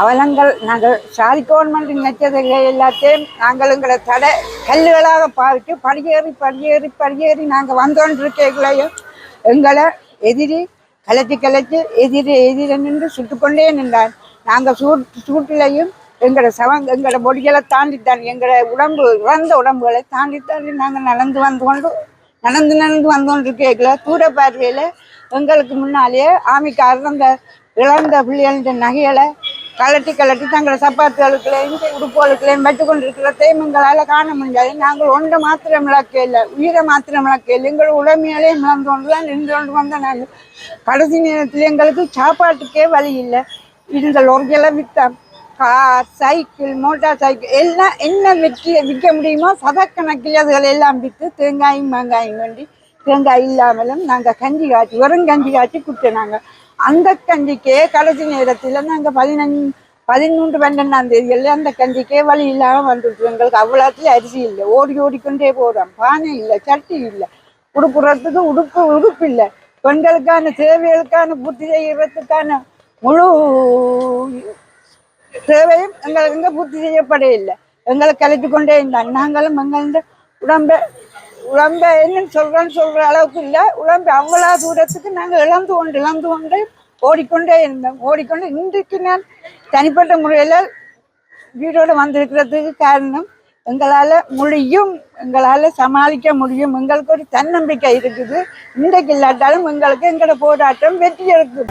அவலங்கள் நாங்கள் சாதி கவர்மெண்ட் நினைச்சதுகள் எல்லாத்தையும் நாங்கள் எங்களை தடை கல்லுகளாக பாவித்து படியேறி படியேறி படியேறி நாங்கள் வந்தோன்றிருக்கைகளையும் எங்களை எதிரி கலத்தி கலத்தி எதிரி எதிரி நின்று சுட்டுக்கொண்டே நின்றார். நாங்கள் சூட் சூட்டிலையும் எங்களோட சவங்க எங்களோட பொடிகளை தாண்டித்தான் எங்களோட உடம்பு இறந்த உடம்புகளை தாண்டித்தான் நாங்கள் நடந்து வந்து கொண்டு நடந்து நடந்து வந்தோன்னு இருக்கல தூர பார்வையில் எங்களுக்கு முன்னாலேயே ஆமிக்காரர் அந்த இழந்த பிள்ளைகளின் நகைகளை கலட்டி கலட்டி தங்களை சப்பாத்துகளுக்குள்ளேயும் உடுப்புகளுக்குள்ளேயும் வச்சு கொண்டு இருக்கிறதையும் எங்களால் காண முடியாது. நாங்கள் ஒன்றை மாத்திரம் இழக்க இல்லை. உயிரை மாத்திரம் இழக்க இல்லை. எங்கள் உடமையாலே இழந்து கொண்டு தான் நின்று கொண்டு வந்த நாங்கள் கடைசி நேரத்தில் எங்களுக்கு சாப்பாட்டுக்கே வழி இல்லை. இந்த லொர்களை விற்றோம் கார் சைக்கிள் மோட்டார் சைக்கிள் எல்லாம் என்ன விற்க விற்க முடியுமோ சதக்கணக்கில் அதுகள் எல்லாம் விற்று தேங்காயும் மாங்காயும் வேண்டி தேங்காய் இல்லாமலும் நாங்கள் கஞ்சி காய்ச்சி வெறும் கஞ்சி காய்ச்சி குட்டினாங்க அந்த கஞ்சிக்கே கடைசி நேரத்தில் நாங்கள் பதினஞ்சு பதிமூன்று பன்னெண்டாம் தேதியில் அந்த கஞ்சிக்கே வழி இல்லாமல் வந்துட்டு எங்களுக்கு அவ்வளோத்துல அரிசி இல்லை. ஓடி ஓடிக்கொண்டே போகிறோம் பானை இல்லை சட்டி இல்லை. உடுப்புறத்துக்கு உடுப்பு உடுப்பு இல்லை. பெண்களுக்கான தேவைகளுக்கான பூர்த்தி செய்கிறதுக்கான முழு தேவையும் எங்களுக்கு பூர்த்தி செய்யப்பட எங்களை கலைத்து கொண்டே இருந்தாங்க. நாங்களும் எங்கள் உடம்பை உடம்பை என்னன்னு சொல்கிறேன்னு சொல்கிற அளவுக்கு இல்லை. உழம்பு அவ்வளோ தூரத்துக்கு நாங்கள் இழந்து கொண்டு இழந்து கொண்டு ஓடிக்கொண்டே இருந்தோம். ஓடிக்கொண்டு இன்றைக்கு நான் தனிப்பட்ட முறையில் வீடோடு வந்திருக்கிறதுக்கு காரணம் எங்களால் முடியும் எங்களால் சமாளிக்க முடியும். எங்களுக்கு ஒரு தன்னம்பிக்கை இருக்குது. இன்றைக்கு இல்லாட்டாலும் எங்களுக்கு எங்களோட போராட்டம் வெற்றி எடுக்கும்.